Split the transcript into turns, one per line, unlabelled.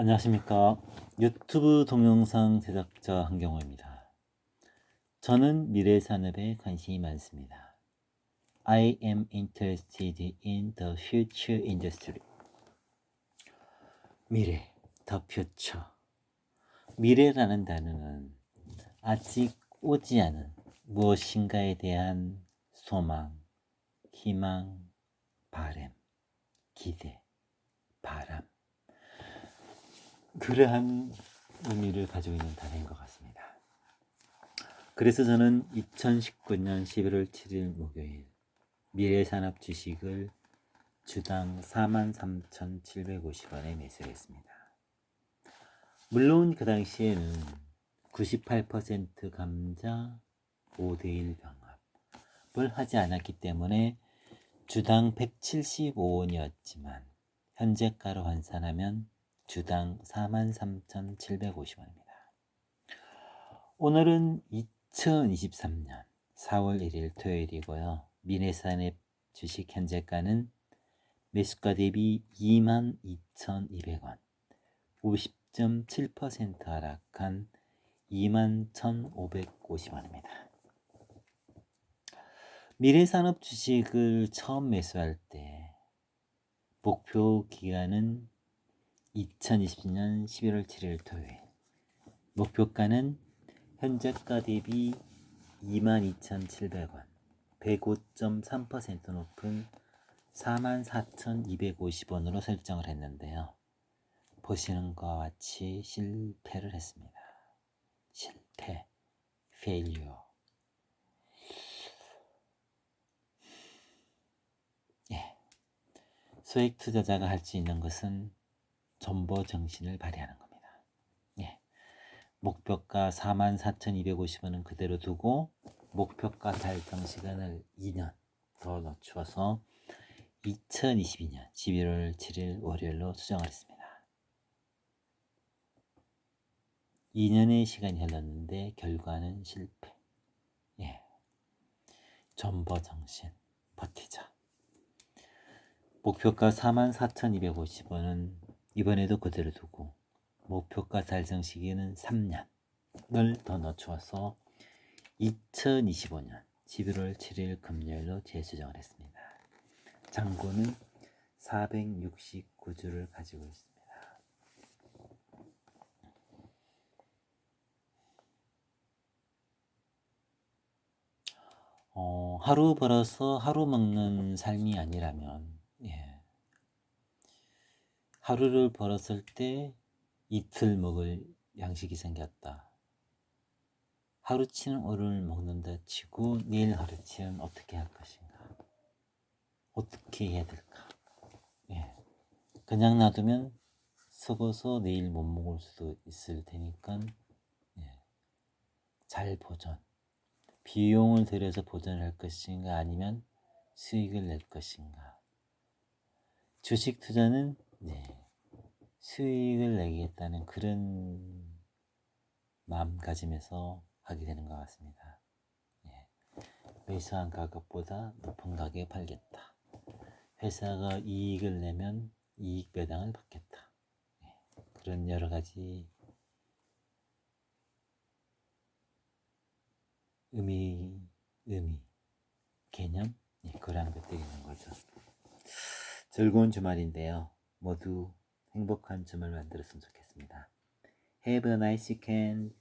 안녕하십니까. 유튜브 동영상 제작자 한경호입니다. 저는 미래 산업에 관심이 많습니다. I am interested in the future industry. 미래, the future. 미래라는 단어는 아직 오지 않은 무엇인가에 대한 소망, 희망, 바램, 기대, 바람. 그러한 의미를 가지고 있는 단어인 것 같습니다. 그래서 저는 2019년 11월 7일 목요일 미래산업 주식을 주당 43,750원에 매수했습니다. 물론 그 당시에는 98% 감자 5대1 병합을 하지 않았기 때문에 주당 175원이었지만 현재가로 환산하면 주당 43,750원입니다. 오늘은 2023년 4월 1일 토요일이고요. 미래산업 주식 현재가는 매수가 대비 22,200원, 50.7% 하락한 21,550원입니다. 미래산업 주식을 처음 매수할 때 목표 기간은 2020년 11월 7일 토요일 목표가는 현재가 대비 22,700원 105.3% 높은 44,250원으로 설정을 했는데요. 보시는 것과 같이 실패를 했습니다. 실패, failure. 예. 소액 투자자가 할 수 있는 것은 전보 정신을 발휘하는 겁니다. 예. 목표가 44,250원은 그대로 두고 목표가 달성 시간을 2년 더 늦추어서 2022년 11월 7일 월요일로 수정을 했습니다. 2년의 시간이 흘렀는데 결과는 실패. 예. 전보 정신 버티자. 목표가 44,250원은 이번에도 그대로 두고 목표가 달성 시기는 3년을 더 늦추어서 2025년 11월 7일 금요일로 재수정을 했습니다. 장고는 469주를 가지고 있습니다. 어, 하루 벌어서 하루 먹는 삶이 아니라면, 예. 하루를 벌었을 때 이틀 먹을 양식이 생겼다. 하루치는 오늘 먹는다 치고 내일 하루치는 어떻게 할 것인가? 어떻게 해야 될까? 예. 그냥 놔두면 썩어서 내일 못 먹을 수도 있을 테니까 예. 잘 보존. 비용을 들여서 보존할 것인가 아니면 수익을 낼 것인가. 주식 투자는 네. 수익을 내겠다는 그런 마음가짐에서 하게 되는 것 같습니다. 예. 매수한 가격보다 높은 가격에 팔겠다. 회사가 이익을 내면 이익 배당을 받겠다. 예. 그런 여러 가지 의미, 의미, 개념, 예, 그러한 것들이 있는 거죠. 즐거운 주말인데요. 모두 행복한 주말 만들었으면 좋겠습니다. Have a nice weekend.